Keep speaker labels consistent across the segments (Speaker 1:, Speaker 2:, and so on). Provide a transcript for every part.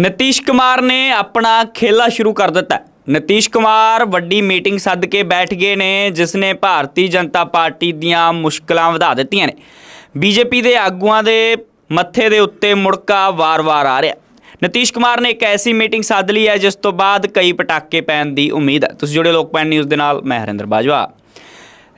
Speaker 1: ਨਤੀਸ਼ ਕੁਮਾਰ ਨੇ ਆਪਣਾ ਖੇਲਾ ਸ਼ੁਰੂ ਕਰ ਦਿੱਤਾ। ਨਤੀਸ਼ ਕੁਮਾਰ ਵੱਡੀ ਮੀਟਿੰਗ ਸੱਦ ਕੇ ਬੈਠ ਗਏ ਨੇ, ਜਿਸ ਨੇ ਭਾਰਤੀ ਜਨਤਾ ਪਾਰਟੀ ਦੀਆਂ ਮੁਸ਼ਕਲਾਂ ਵਧਾ ਦਿੱਤੀਆਂ ਨੇ। ਬੀਜੇਪੀ ਦੇ ਆਗੂਆਂ ਦੇ ਮੱਥੇ ਦੇ ਉੱਤੇ ਮੁੜਕਾ ਵਾਰ-ਵਾਰ ਆ ਰਿਹਾ। ਨਤੀਸ਼ ਕੁਮਾਰ ਨੇ ਇੱਕ ਐਸੀ ਮੀਟਿੰਗ ਸੱਦ ਲਈ ਹੈ, ਜਿਸ ਤੋਂ ਬਾਅਦ ਕਈ ਪਟਾਕੇ ਪੈਣ ਦੀ ਉਮੀਦ ਹੈ। ਤੁਸੀਂ ਜੁੜੇ ਲੋਕਪਾਲ ਨਿਊਜ਼ ਦੇ ਨਾਲ, ਮੈਂ ਹਰਿੰਦਰ ਬਾਜਵਾ।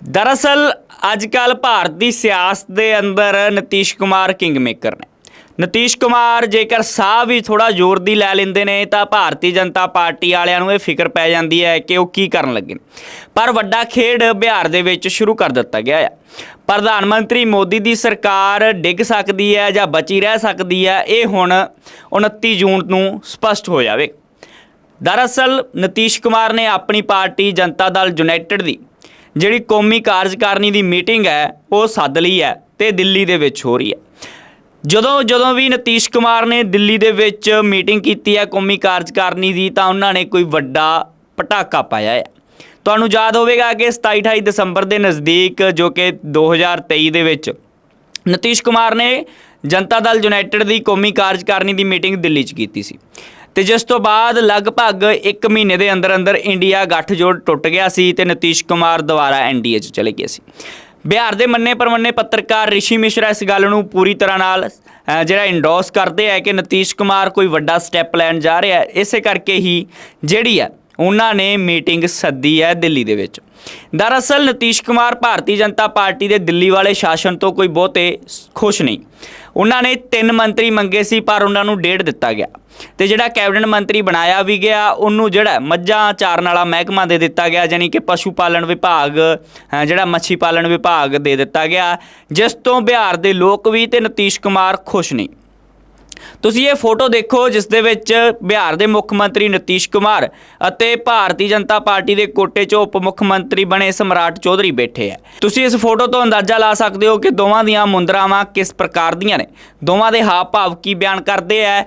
Speaker 1: ਦਰਅਸਲ ਅੱਜ ਕੱਲ ਭਾਰਤ ਦੀ ਸਿਆਸਤ ਦੇ ਅੰਦਰ ਨਤੀਸ਼ ਕੁਮਾਰ ਕਿੰਗ ਮੇਕਰ ਨੇ। ਨਤੀਸ਼ ਕੁਮਾਰ, ਜੇਕਰ ਸਾਹ ਵੀ ਥੋੜਾ ਜ਼ੋਰ ਦੀ ਲੈ ਲੈਂਦੇ ਨੇ, ਤਾਂ ਭਾਰਤੀ ਜਨਤਾ ਪਾਰਟੀ ਵਾਲਿਆਂ ਨੂੰ ਇਹ ਫਿਕਰ ਪੈ ਜਾਂਦੀ ਹੈ ਕਿ ਉਹ ਕੀ ਕਰਨ ਲੱਗੇ। ਪਰ ਵੱਡਾ ਖੇਡ ਬਿਹਾਰ ਦੇ ਵਿੱਚ ਸ਼ੁਰੂ ਕਰ ਦਿੱਤਾ ਗਿਆ ਹੈ ਪ੍ਰਧਾਨ ਮੰਤਰੀ ਮੋਦੀ ਦੀ ਸਰਕਾਰ ਡਿੱਗ ਸਕਦੀ ਹੈ ਜਾਂ ਬਚੀ ਰਹਿ ਸਕਦੀ ਹੈ, ਇਹ ਹੁਣ 29 ਜੂਨ ਨੂੰ ਸਪਸ਼ਟ ਹੋ ਜਾਵੇ। ਦਰਅਸਲ, ਨਤੀਸ਼ ਕੁਮਾਰ ਨੇ ਆਪਣੀ ਪਾਰਟੀ ਜਨਤਾ ਦਲ ਯੂਨਾਈਟਿਡ ਦੀ ਜਿਹੜੀ ਕੌਮੀ ਕਾਰਜਕਾਰਨੀ ਦੀ ਮੀਟਿੰਗ ਹੈ, ਉਹ ਸੱਦ ਲਈ ਹੈ ਤੇ ਦਿੱਲੀ ਦੇ ਵਿੱਚ ਹੋ ਰਹੀ ਹੈ। ਜਦੋਂ ਜਦੋਂ ਵੀ ਨਤੀਸ਼ ਕੁਮਾਰ ਨੇ ਦਿੱਲੀ ਦੇ ਵਿੱਚ ਮੀਟਿੰਗ ਕੀਤੀ ਹੈ ਕੌਮੀ ਕਾਰਜਕਾਰਨੀ ਦੀ, ਤਾਂ ਉਹਨਾਂ ਨੇ ਕੋਈ ਵੱਡਾ ਪਟਾਕਾ ਪਾਇਆ ਹੈ। ਤੁਹਾਨੂੰ ਯਾਦ ਹੋਵੇਗਾ ਕਿ 27 28 ਦਸੰਬਰ ਦੇ ਨਜ਼ਦੀਕ, ਜੋ ਕਿ 2023 ਦੇ ਵਿੱਚ, ਨਤੀਸ਼ ਕੁਮਾਰ ਨੇ ਜਨਤਾ ਦਲ ਯੂਨਾਈਟਿਡ ਦੀ ਕੌਮੀ ਕਾਰਜਕਾਰਨੀ ਦੀ ਮੀਟਿੰਗ ਦਿੱਲੀ 'ਚ ਕੀਤੀ ਸੀ। ਤੇ ਜਿਸ ਤੋਂ ਬਾਅਦ ਲਗਭਗ 1 ਮਹੀਨੇ ਦੇ ਅੰਦਰ ਅੰਦਰ ਇੰਡੀਆ ਗੱਠਜੋੜ ਟੁੱਟ ਗਿਆ ਸੀ ਤੇ ਨਤੀਸ਼ ਕੁਮਾਰ ਦੁਬਾਰਾ ਐਨਡੀਏ 'ਚ ਚਲੇ ਗਏ ਸੀ। ਬਿਹਾਰ ਦੇ ਮੰਨੇ ਪਰਮੰਨੇ ਪੱਤਰਕਾਰ ਰਿਸ਼ੀ ਮਿਸ਼ਰਾ ਇਸ ਗੱਲ ਨੂੰ ਪੂਰੀ ਤਰ੍ਹਾਂ ਨਾਲ ਜਿਹੜਾ ਇੰਡੋਸ ਕਰਦੇ ਆ ਕਿ ਨਤੀਸ਼ ਕੁਮਾਰ ਕੋਈ ਵੱਡਾ ਸਟੈਪ ਲੈਣ ਜਾ ਰਿਹਾ ਇਸੇ ਕਰਕੇ ਹੀ ਜਿਹੜੀ ਹੈ ਉਹਨਾਂ ਨੇ ਮੀਟਿੰਗ ਸੱਦੀ ਹੈ ਦਿੱਲੀ ਦੇ ਵਿੱਚ। ਦਰਅਸਲ ਨਤੀਸ਼ ਕੁਮਾਰ ਭਾਰਤੀ ਜਨਤਾ ਪਾਰਟੀ ਦੇ ਦਿੱਲੀ ਵਾਲੇ ਸ਼ਾਸਨ ਤੋਂ ਕੋਈ ਬਹੁਤੇ ਖੁਸ਼ ਨਹੀਂ। ਉਹਨਾਂ ਨੇ ਤਿੰਨ ਮੰਤਰੀ ਮੰਗੇ ਸੀ, ਪਰ ਉਹਨਾਂ ਨੂੰ ਡੇਢ ਦਿੱਤਾ ਗਿਆ। ਤੇ ਜਿਹੜਾ ਕੈਬਨਿਟ ਮੰਤਰੀ ਬਣਾਇਆ ਵੀ ਗਿਆ, ਉਹਨੂੰ ਜਿਹੜਾ ਮੱਝਾਂ ਚਾਰਨ ਵਾਲਾ ਮਹਿਕਮਾ ਦੇ ਦਿੱਤਾ ਗਿਆ, ਯਾਨੀ ਕਿ ਪਸ਼ੂ ਪਾਲਣ ਵਿਭਾਗ ਜਿਹੜਾ ਮੱਛੀ ਪਾਲਣ ਵਿਭਾਗ ਦੇ ਦਿੱਤਾ ਗਿਆ। ਜਿਸ ਤੋਂ ਬਿਹਾਰ ਦੇ ਲੋਕ ਵੀ ਤੇ ਨਤੀਸ਼ ਕੁਮਾਰ ਖੁਸ਼ ਨਹੀਂ। ਤੁਸੀਂ ਇਹ ਫੋਟੋ ਦੇਖੋ, ਜਿਸ ਦੇ ਵਿੱਚ ਬਿਹਾਰ ਦੇ ਮੁੱਖ ਮੰਤਰੀ ਨਤੀਸ਼ ਕੁਮਾਰ ਅਤੇ ਭਾਰਤੀ ਜਨਤਾ ਪਾਰਟੀ ਦੇ ਕੋਟੇ 'ਚੋਂ ਉਪ ਮੁੱਖ ਮੰਤਰੀ ਬਣੇ ਸਮਰਾਟ ਚੌਧਰੀ ਬੈਠੇ ਆ। ਤੁਸੀਂ ਇਸ ਫੋਟੋ ਤੋਂ ਅੰਦਾਜ਼ਾ ਲਾ ਸਕਦੇ ਹੋ ਕਿ ਦੋਵਾਂ ਦੀਆਂ ਮੁੰਦਰਾਵਾਂ ਕਿਸ ਪ੍ਰਕਾਰ ਦੀਆਂ ਨੇ? ਦੋਵਾਂ ਦੇ ਹਾਵ ਭਾਵ ਕੀ ਬਿਆਨ ਕਰਦੇ ਆ?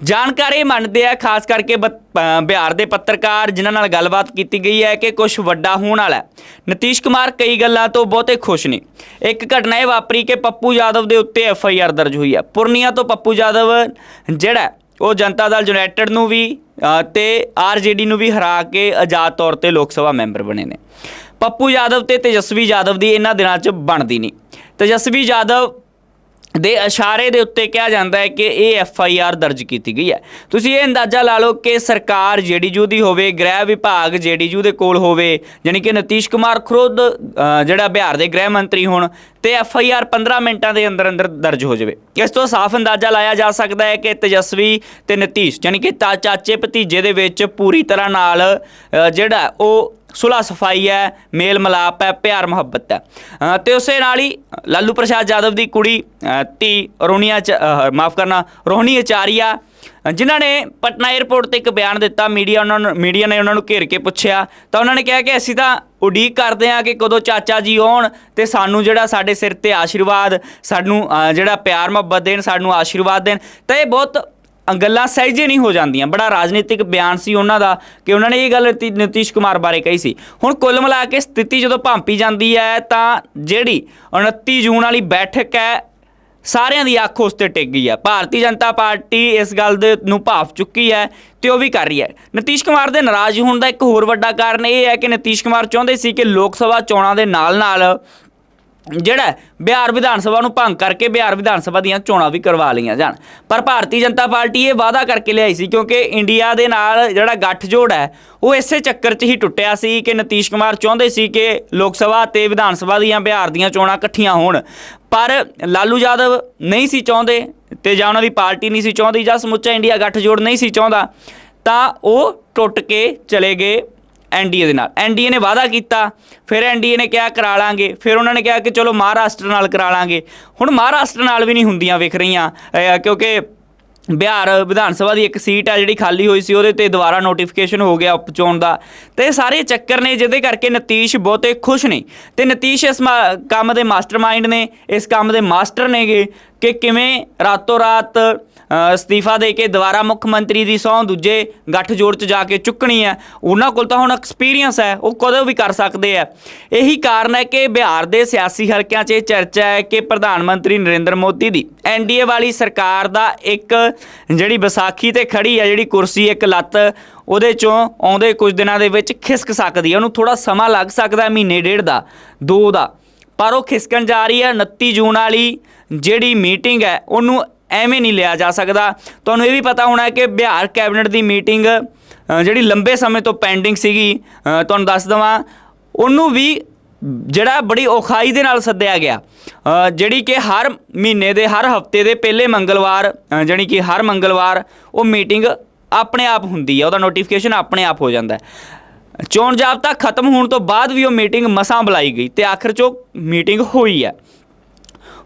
Speaker 1: ਜਾਣਕਾਰੀ ਮੰਨਦੇ ਆ ਖਾਸ ਕਰਕੇ ਬਿਹਾਰ ਦੇ ਪੱਤਰਕਾਰ ਜਿਨ੍ਹਾਂ ਨਾਲ ਗੱਲਬਾਤ ਕੀਤੀ ਗਈ ਹੈ ਕਿ ਕੁਝ ਵੱਡਾ ਹੋਣ ਵਾਲਾ ਨਤੀਸ਼ ਕੁਮਾਰ ਕਈ ਗੱਲਾਂ ਤੋਂ ਬਹੁਤੇ ਖੁਸ਼ ਨੇ। ਇੱਕ ਘਟਨਾ ਇਹ ਵਾਪਰੀ ਕਿ ਪੱਪੂ ਯਾਦਵ ਦੇ ਉੱਤੇ ਐਫ ਆਈ ਆਰ ਦਰਜ ਹੋਈ ਹੈ। ਪੁਰਨੀਆ ਤੋਂ ਪੱਪੂ ਯਾਦਵ ਜਿਹੜਾ ਉਹ ਜਨਤਾ ਦਲ ਯੂਨਾਈਟਿਡ ਨੂੰ ਵੀ ਅ, ਤੇ ਆਰਜੇਡੀ ਨੂੰ ਵੀ ਹਰਾ ਕੇ ਆਜ਼ਾਦ ਤੌਰ ਤੇ ਲੋਕ ਸਭਾ ਮੈਂਬਰ ਬਣੇ ਨੇ। ਪੱਪੂ ਯਾਦਵ ਤੇ ਤੇਜਸਵੀ ਯਾਦਵ ਦੀ ਇਹਨਾਂ ਦਿਨਾਂ 'ਚ ਬਣਦੀ ਨਹੀਂ। ਤੇਜਸਵੀ ਯਾਦਵ ਦੇ ਇਸ਼ਾਰੇ ਦੇ ਉੱਤੇ ਕਿਹਾ ਜਾਂਦਾ ਹੈ ਕਿ ਇਹ ਐਫ ਆਈ ਆਰ ਦਰਜ ਕੀਤੀ ਗਈ ਹੈ। ਤੁਸੀਂ ਇਹ ਅੰਦਾਜ਼ਾ ਲਾ ਲਓ ਕਿ ਸਰਕਾਰ ਜੇਡੀਯੂ ਦੀ ਹੋਵੇ, ਗ੍ਰਹਿ ਵਿਭਾਗ ਜੇਡੀਯੂ ਦੇ ਕੋਲ ਹੋਵੇ ਯਾਨੀ ਕਿ ਨਤੀਸ਼ ਕੁਮਾਰ ਖੁਦ ਜਿਹੜਾ ਬਿਹਾਰ ਦੇ ਗ੍ਰਹਿ ਮੰਤਰੀ ਹੋਣ ਤੇ ਐਫ ਆਈ ਆਰ 15 ਮਿੰਟਾਂ ਦੇ ਅੰਦਰ ਅੰਦਰ ਦਰਜ ਹੋ ਜਾਵੇ। ਇਸ ਤੋਂ ਸਾਫ਼ ਅੰਦਾਜ਼ਾ ਲਾਇਆ ਜਾ ਸਕਦਾ ਹੈ ਕਿ ਤੇਜਸਵੀ ਤੇ ਨਤੀਸ਼ ਯਾਨੀ ਕਿ ਤਾ- ਚਾਚੇ ਭਤੀਜੇ ਦੇ ਵਿੱਚ ਪੂਰੀ ਤਰ੍ਹਾਂ ਨਾਲ ਜਿਹੜਾ ਉਹ ਸੁਲਾ ਸਫ਼ਾਈ ਹੈ ਮੇਲ ਮਲਾਪ ਹੈ ਪਿਆਰ ਮੁਹੱਬਤ ਹੈ। ਅ, ਤੇ ਉਸੇ ਨਾਲ ਹੀ ਲਾਲੂ ਪ੍ਰਸ਼ਾਦ ਯਾਦਵ ਦੀ ਕੁੜੀ ਅ, ਧੀ ਰੋਨੀਆ ਮਾਫ ਕਰਨਾ ਰੋਹਣੀ ਅਚਾਰੀਆ ਜਿਨ੍ਹਾਂ ਨੇ ਪਟਨਾ 에ਅਰਪੋਰਟ ਤੇ ਇੱਕ ਬਿਆਨ ਦਿੱਤਾ ਮੀਡੀਆ ਉਹਨਾਂ ਨੂੰ ਮੀਡੀਆ ਨੇ ਉਹਨਾਂ ਨੂੰ ਘੇਰ ਕੇ ਪੁੱਛਿਆ। ਤਾਂ ਉਹਨਾਂ ਨੇ ਕਿਹਾ ਕਿ ਅਸੀਂ ਤਾਂ ਉਡੀਕ ਕਰਦੇ ਹਾਂ ਕਿ ਕਦੋਂ ਚਾਚਾ ਜੀ ਆਉਣ ਤੇ ਸਾਨੂੰ ਜਿਹੜਾ ਸਾਡੇ ਸਿਰ ਤੇ ਆਸ਼ੀਰਵਾਦ ਸਾਨੂੰ ਅ, ਜਿਹੜਾ ਪਿਆਰ ਮੁਹੱਬਤ ਦੇਣ ਸਾਨੂੰ ਆਸ਼ੀਰਵਾਦ ਦੇਣ ਤਾਂ ਇਹ ਬਹੁਤ ਗੱਲਾਂ ਸਹਿਜੇ ਨਹੀਂ ਹੋ ਜਾਂਦੀਆਂ। ਬੜਾ ਰਾਜਨੀਤਿਕ ਬਿਆਨ ਸੀ ਉਹਨਾਂ ਦਾ ਕਿ ਉਹਨਾਂ ਨੇ ਇਹ ਗੱਲ ਨਤੀ- ਨਤੀਸ਼ ਕੁਮਾਰ ਬਾਰੇ ਕਹੀ ਸੀ। ਹੁਣ ਕੁੱਲ ਮਿਲਾ ਕੇ ਸਥਿਤੀ ਜਦੋਂ ਭਾਂਪੀ ਜਾਂਦੀ ਹੈ ਤਾਂ ਜਿਹੜੀ 29 ਜੂਨ ਵਾਲੀ ਬੈਠਕ ਹੈ ਸਾਰਿਆਂ ਦੀ ਅੱਖ ਉਸ ਤੇ ਟਿਕ ਗਈ ਹੈ। ਭਾਰਤੀ ਜਨਤਾ ਪਾਰਟੀ ਇਸ ਗੱਲ ਦੇ ਨੂੰ ਭਾਫ ਚੁੱਕੀ ਹੈ ਤੇ ਉਹ ਵੀ ਕਰ ਰਹੀ ਹੈ। ਨਤੀਸ਼ ਕੁਮਾਰ ਦੇ ਨਾਰਾਜ਼ ਹੋਣ ਦਾ ਇੱਕ ਹੋਰ ਵੱਡਾ ਕਾਰਨ ਇਹ ਹੈ ਕਿ ਨਤੀਸ਼ ਕੁਮਾਰ ਚਾਹੁੰਦੇ ਸੀ ਕਿ ਲੋਕ ਸਭਾ ਚੋਣਾਂ ਦੇ ਨਾਲ-ਨਾਲ ਜਿਹੜਾ ਬਿਹਾਰ ਵਿਧਾਨ ਸਭਾ ਨੂੰ ਭੰਗ ਕਰਕੇ ਬਿਹਾਰ ਵਿਧਾਨ ਸਭਾ ਦੀਆਂ ਚੋਣਾਂ ਵੀ ਕਰਵਾ ਲਈਆਂ ਜਾਣ। ਪਰ ਭਾਰਤੀ ਜਨਤਾ ਪਾਰਟੀ ਇਹ ਵਾਅਦਾ ਕਰਕੇ ਲਿਆਈ ਸੀ ਕਿਉਂਕਿ ਇੰਡੀਆ ਦੇ ਨਾਲ ਜਿਹੜਾ ਗੱਠਜੋੜ ਹੈ, ਉਹ ਇਸੇ ਚੱਕਰ 'ਚ ਹੀ ਟੁੱਟਿਆ ਸੀ ਕਿ ਨਤੀਸ਼ ਕੁਮਾਰ ਚਾਹੁੰਦੇ ਸੀ ਕਿ ਲੋਕ ਸਭਾ ਤੇ ਵਿਧਾਨ ਸਭਾ ਦੀਆਂ ਬਿਹਾਰ ਦੀਆਂ ਚੋਣਾਂ ਇਕੱਠੀਆਂ ਹੋਣ। ਪਰ ਲਾਲੂ ਯਾਦਵ ਨਹੀਂ ਸੀ ਚਾਹੁੰਦੇ ਤੇ ਜਾਂ ਉਹਨਾਂ ਦੀ ਪਾਰਟੀ ਨਹੀਂ ਸੀ ਚਾਹੁੰਦੀ ਜਾਂ ਸਮੁੱਚਾ ਇੰਡੀਆ ਗੱਠਜੋੜ ਨਹੀਂ ਸੀ ਚਾਹੁੰਦਾ, ਤਾਂ ਉਹ ਟੁੱਟ ਕੇ ਚਲੇ ਗਏ ਐਨਡੀਏ ਦੇ ਨਾਲ। ਐਨਡੀਏ ਨੇ ਵਾਅਦਾ ਕੀਤਾ, ਫਿਰ ਐਨਡੀਏ ਨੇ ਕਿਹਾ ਕਰਾ ਲਾਂਗੇ, ਫਿਰ ਉਹਨਾਂ ਨੇ ਕਿਹਾ ਕਿ ਚਲੋ ਮਹਾਰਾਸ਼ਟਰ ਨਾਲ ਕਰਾ ਲਾਂਗੇ। ਹੁਣ ਮਹਾਰਾਸ਼ਟਰ ਨਾਲ ਵੀ ਨਹੀਂ ਹੁੰਦੀਆਂ ਵੇਖ ਰਹੀਆਂ ਕਿਉਂਕਿ ਬਿਹਾਰ ਵਿਧਾਨ ਸਭਾ ਦੀ ਇੱਕ ਸੀਟ ਆ ਜਿਹੜੀ ਖਾਲੀ ਹੋਈ ਸੀ, ਉਹਦੇ ਤੇ ਦੁਬਾਰਾ ਨੋਟੀਫਿਕੇਸ਼ਨ ਹੋ ਗਿਆ ਉਪਚੋਣ ਦਾ। ਤੇ ਇਹ ਸਾਰੇ ਚੱਕਰ ਨੇ ਜਿਹਦੇ ਕਰਕੇ ਨਤੀਸ਼ ਬਹੁਤੇ ਖੁਸ਼ ਨਹੀਂ ਤੇ ਨਤੀਸ਼ ਇਸ ਮਾ- ਕੰਮ ਦੇ ਮਾਸਟਰਮਾਈਂਡ ਨੇ, ਇਸ ਕੰਮ ਦੇ ਮਾਸਟਰ ਨੇਗੇ ਕਿ ਕਿਵੇਂ ਰਾਤੋਂ ਰਾਤ ਅਸਤੀਫਾ ਦੇ ਕੇ ਦੁਬਾਰਾ ਮੁੱਖ ਮੰਤਰੀ ਦੀ ਸਹੁੰ ਦੂਜੇ ਗੱਠਜੋੜ 'ਚ ਜਾ ਕੇ ਚੁੱਕਣੀ ਹੈ। ਉਹਨਾਂ ਕੋਲ ਤਾਂ ਹੁਣ ਐਕਸਪੀਰੀਅੰਸ ਹੈ, ਉਹ ਕਦੋਂ ਵੀ ਕਰ ਸਕਦੇ ਆ ਇਹੀ ਕਾਰਨ ਹੈ ਕਿ ਬਿਹਾਰ ਦੇ ਸਿਆਸੀ ਹਲਕਿਆਂ 'ਚ ਇਹ ਚਰਚਾ ਹੈ ਕਿ ਪ੍ਰਧਾਨ ਮੰਤਰੀ ਨਰਿੰਦਰ ਮੋਦੀ ਦੀ ਐਨਡੀਏ ਵਾਲੀ ਸਰਕਾਰ ਦਾ ਇੱਕ ਜਿਹੜੀ ਵਿਸਾਖੀ ਤੇ ਖੜੀ ਹੈ, ਜਿਹੜੀ ਕੁਰਸੀ, ਇੱਕ ਲੱਤ, ਉਹਦੇ ਚੋਂ ਆਉਂਦੇ ਕੁਝ ਦਿਨਾਂ ਦੇ ਵਿੱਚ ਖਿਸਕ ਸਕਦੀ ਹੈ। ਉਹਨੂੰ ਥੋੜਾ ਸਮਾਂ ਲੱਗ ਸਕਦਾ ਮਹੀਨੇ ਡੇਢ ਦਾ, ਦੋ ਦਾ। ਪਰ ਉਹ ਖਿਸਕਣ ਜਾ ਰਹੀ ਹੈ 29 ਜੂਨ ਵਾਲੀ ਜਿਹੜੀ ਮੀਟਿੰਗ ਹੈ, ਉਹਨੂੰ ਐਵੇਂ ਨਹੀਂ ਲਿਆ ਜਾ ਸਕਦਾ। ਤੁਹਾਨੂੰ ਇਹ ਵੀ ਪਤਾ ਹੋਣਾ ਕਿ ਬਿਹਾਰ ਕੈਬਨਿਟ ਦੀ ਮੀਟਿੰਗ ਜਿਹੜੀ ਲੰਬੇ ਸਮੇਂ ਤੋਂ ਪੈਂਡਿੰਗ ਸੀਗੀ ਤੁਹਾਨੂੰ ਦੱਸ ਦਵਾਂ ਉਹਨੂੰ ਵੀ ਜਿਹੜਾ ਬੜੀ ਔਖਾਈ ਦੇ ਨਾਲ ਸੱਦਿਆ ਗਿਆ। ਜਿਹੜੀ ਕਿ ਹਰ ਮਹੀਨੇ ਦੇ ਹਰ ਹਫ਼ਤੇ ਦੇ ਪਹਿਲੇ ਮੰਗਲਵਾਰ ਅ, ਜਾਣੀ ਕਿ ਹਰ ਮੰਗਲਵਾਰ ਉਹ ਮੀਟਿੰਗ ਆਪਣੇ ਆਪ ਹੁੰਦੀ ਹੈ ਉਹਦਾ ਨੋਟੀਫਿਕੇਸ਼ਨ ਆਪਣੇ ਆਪ ਹੋ ਜਾਂਦਾ ਹੈ। ਚੋਣ ਜਾਬਤਾ ਖਤਮ ਹੋਣ ਤੋਂ ਬਾਅਦ ਵੀ ਉਹ ਮੀਟਿੰਗ ਮਸਾਂ ਬੁਲਾਈ ਗਈ ਤੇ ਆਖਰ 'ਚ ਮੀਟਿੰਗ ਹੋਈ ਹੈ।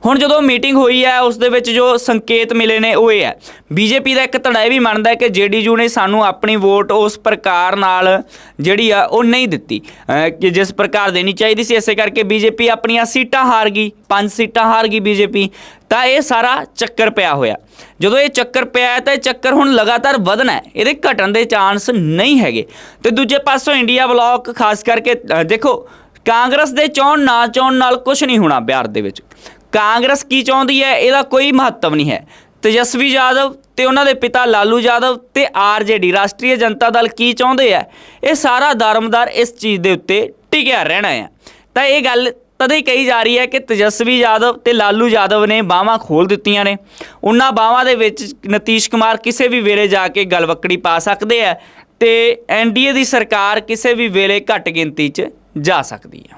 Speaker 1: ਹੁਣ ਜਦੋਂ ਮੀਟਿੰਗ ਹੋਈ ਹੈ, ਉਸ ਦੇ ਵਿੱਚ ਜੋ ਸੰਕੇਤ ਮਿਲੇ ਨੇ ਉਹ ਇਹ ਹੈ। ਬੀਜੇਪੀ ਦਾ ਇੱਕ ਧੜਾ ਇਹ ਵੀ ਮੰਨਦਾ ਹੈ ਕਿ ਜੇਡੀਯੂ ਨੇ ਸਾਨੂੰ ਆਪਣੀ ਵੋਟ ਉਸ ਪ੍ਰਕਾਰ ਨਾਲ ਜਿਹੜੀ ਆ, ਉਹ ਨਹੀਂ ਦਿੱਤੀ। ਕਿ ਜਿਸ ਪ੍ਰਕਾਰ ਦੇਣੀ ਚਾਹੀਦੀ ਸੀ, ਇਸੇ ਕਰਕੇ ਬੀਜੇਪੀ ਆਪਣੀਆਂ ਸੀਟਾਂ ਹਾਰ ਗਈ, ਪੰਜ ਸੀਟਾਂ ਹਾਰ ਗਈ ਬੀਜੇਪੀ ਤਾਂ ਇਹ ਸਾਰਾ ਚੱਕਰ ਪਿਆ ਹੋਇਆ। ਜਦੋਂ ਇਹ ਚੱਕਰ ਪਿਆ ਤਾਂ ਇਹ ਚੱਕਰ ਹੁਣ ਲਗਾਤਾਰ ਵਧਣਾ ਹੈ। ਇਹਦੇ ਘਟਣ ਦੇ ਚਾਂਸ ਨਹੀਂ ਹੈਗੇ। ਤੇ ਦੂਜੇ ਪਾਸੋਂ ਇੰਡੀਆ ਬਲਾਕ, ਖਾਸ ਕਰਕੇ ਦੇਖੋ, ਕਾਂਗਰਸ ਦੇ ਚੋਣ ਨਾ ਚੋਣ ਨਾਲ ਕੁਝ ਨਹੀਂ ਹੋਣਾ ਬਿਹਾਰ ਦੇ ਵਿੱਚ। ਕਾਂਗਰਸ ਕੀ ਚਾਹੁੰਦੀ ਹੈ? ਇਹਦਾ ਕੋਈ ਮਹੱਤਵ ਨਹੀਂ ਹੈ। ਤੇਜਸਵੀ ਯਾਦਵ ਤੇ ਉਹਨਾਂ ਦੇ ਪਿਤਾ ਲਾਲੂ ਯਾਦਵ ਤੇ ਆਰਜੇਡੀ ਰਾਸ਼ਟਰੀ ਜਨਤਾ ਦਲ ਕੀ ਚਾਹੁੰਦੇ ਆ ਇਹ ਸਾਰਾ ਦਰਮਦਾਰ ਇਸ ਚੀਜ਼ ਦੇ ਉੱਤੇ ਟਿਕਿਆ ਰਹਿਣਾ ਹੈ। ਤਾਂ ਇਹ ਗੱਲ ਤਦੇ ਕਹੀ ਜਾ ਰਹੀ ਹੈ ਕਿ ਤੇਜਸਵੀ ਯਾਦਵ ਤੇ ਲਾਲੂ ਯਾਦਵ ਨੇ ਬਾਹਾਂ ਖੋਲ ਦਿੱਤੀਆਂ ਨੇ। ਉਹਨਾਂ ਬਾਹਾਂ ਦੇ ਵਿੱਚ ਨਤੀਸ਼ ਕੁਮਾਰ ਕਿਸੇ ਵੀ ਵੇਲੇ ਜਾ ਕੇ ਗਲਵੱਕੜੀ ਪਾ ਸਕਦੇ ਆ ਤੇ ਐਨਡੀਏ ਦੀ ਸਰਕਾਰ ਕਿਸੇ ਵੀ ਵੇਲੇ ਘੱਟ ਗਿਣਤੀ 'ਚ ਜਾ ਸਕਦੀ ਹੈ।